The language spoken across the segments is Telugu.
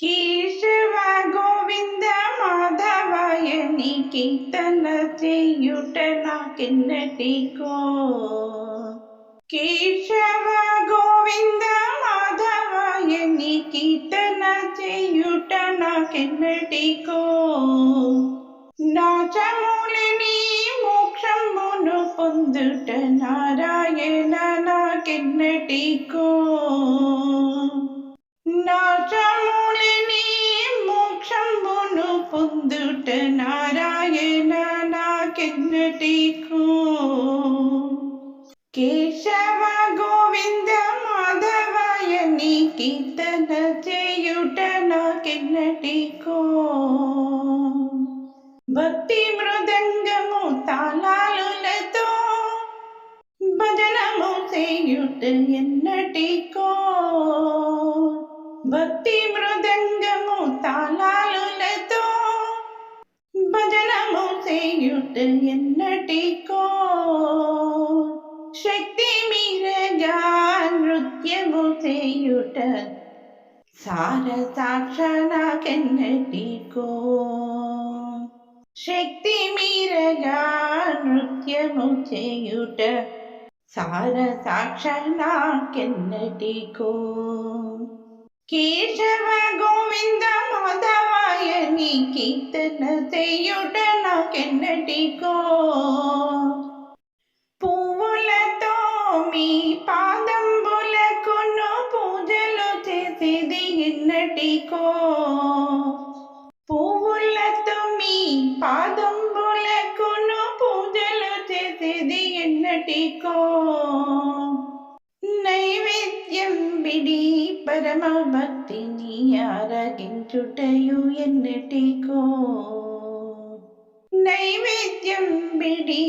కేశవ గోవింద మాధవయ కీర్తన చేయుట నాకెన్నటికో కేశవ గోవింద మాధవయ కీర్తన చేయుట నాకెన్నటికో నాచములని మోక్షమును పొందుట నారాయణ నాకెన్నటికో పొందుట నారాయణ నాకెన్నటికో కేశవ గోవింద మాధవయ నీ కీర్తన చేయుట నాకెన్నటికో భక్తి మృదంగము తాళాలులతో భజనము చేయుట ఎన్నటికో భక్తి మృదంగము భజనము చేయుట ఎన్నటికో శక్తి మీరగా నృత్యము చేయుట సార సాక్షనాకెన్నటికో శక్తి మీరగా నృత్యము చేయుట సార సాక్షనాకెన్నటికో కేశవ గోవింద మాధవాయ నీ కీర్తన చేయుట నాకెన్నటికో పువ్వులతో మీ పాదంబులకును పూజలు చేసేది ఎన్నటికో? విడి పరమ భక్తిని ఆరగించుటయు ఎన్నటికో నైవేద్యం విడి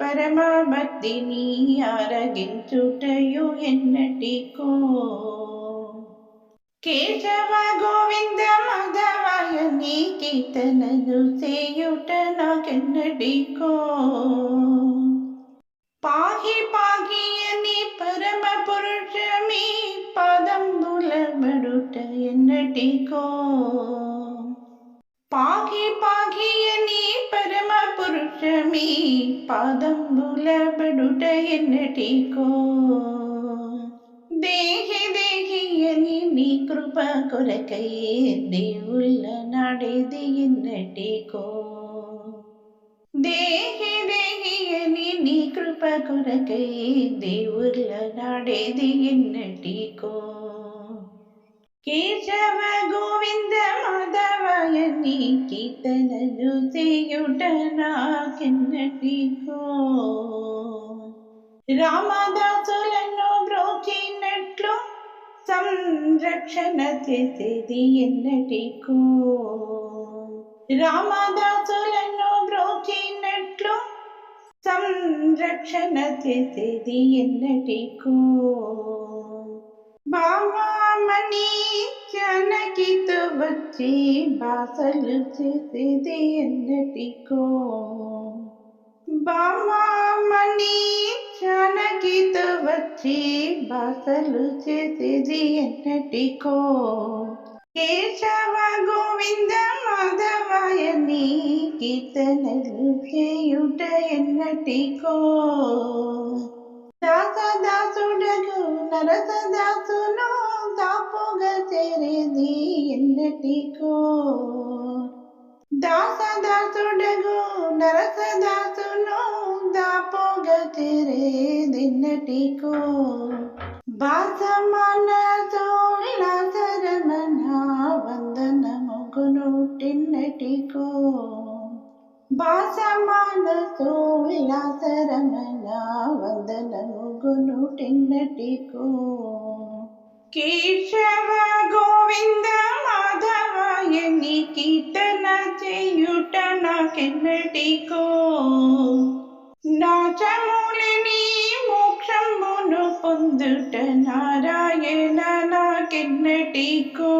పరమ భక్తిని ఆరగించుటయు ఎన్నటికో కేశవ గోవింద మాధవాయ నీ కీర్తనలు చేయుట నాకెన్నటికో పాహి పాహి బడుట ఎన్నటికో. పాహి పాహి అని పరమ పురుషమి పాదంబుల బడుట ఎన్నటికో. దేహి దేహి అని నీ కృప కొరకై దేవుళ్ళ నాడేది ఎన్నటికో. దేహి దేహి అని నీ కృప కొరకై దేవుళ్ళ నాడేది ఎన్నటికో. కేశవ గోవింద మాధవయ నీ కీర్తనలు చేయుట నాకెన్నటికో రామదాసులను బ్రోచినట్లు సంరక్షణ చేసేది ఎన్నటికో రామదాసులను బ్రోచినట్లు సంరక్షణ చేసేది ఎన్నటికో బామామణి జానకితో వచ్చి బాసలు చేసేది ఎన్నటికో. బామామణి జానకితో వచ్చి బాసలు చేసేది ఎన్నటికో. కేశవ గోవింద మాధవాయని కీర్తనలు చేయుట ఎన్నటికో. దాసదాసుడగు నరసదాసును దాపుగా చేరేది ఎన్నటికో. దాసదాసుడగు నరసదాసును దాపుగా చేరేది ఎన్నటికో. చేరేదెన్నటికో బాసమాన సోళరమణ బాసమా టిన్నటికో బాసమాన సోళరమణ వందనముగును టిన్నటికో కేశవ గోవింద మాధవ ఎన్ని కీర్తన చేయుట నాకెన్నటికో. నాచములని మోక్షమును పొందుట నారాయణ నాకెన్నటికో.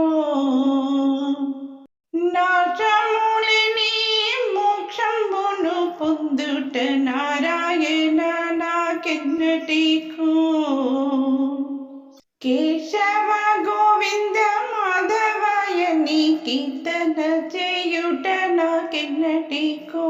నాచములని మోక్షమును పొందుట నారాయణ నాకెన్నటికో కేశవ గోవింద మాధవాయ నీ కీర్తన చేయుట నాకెన్నటికో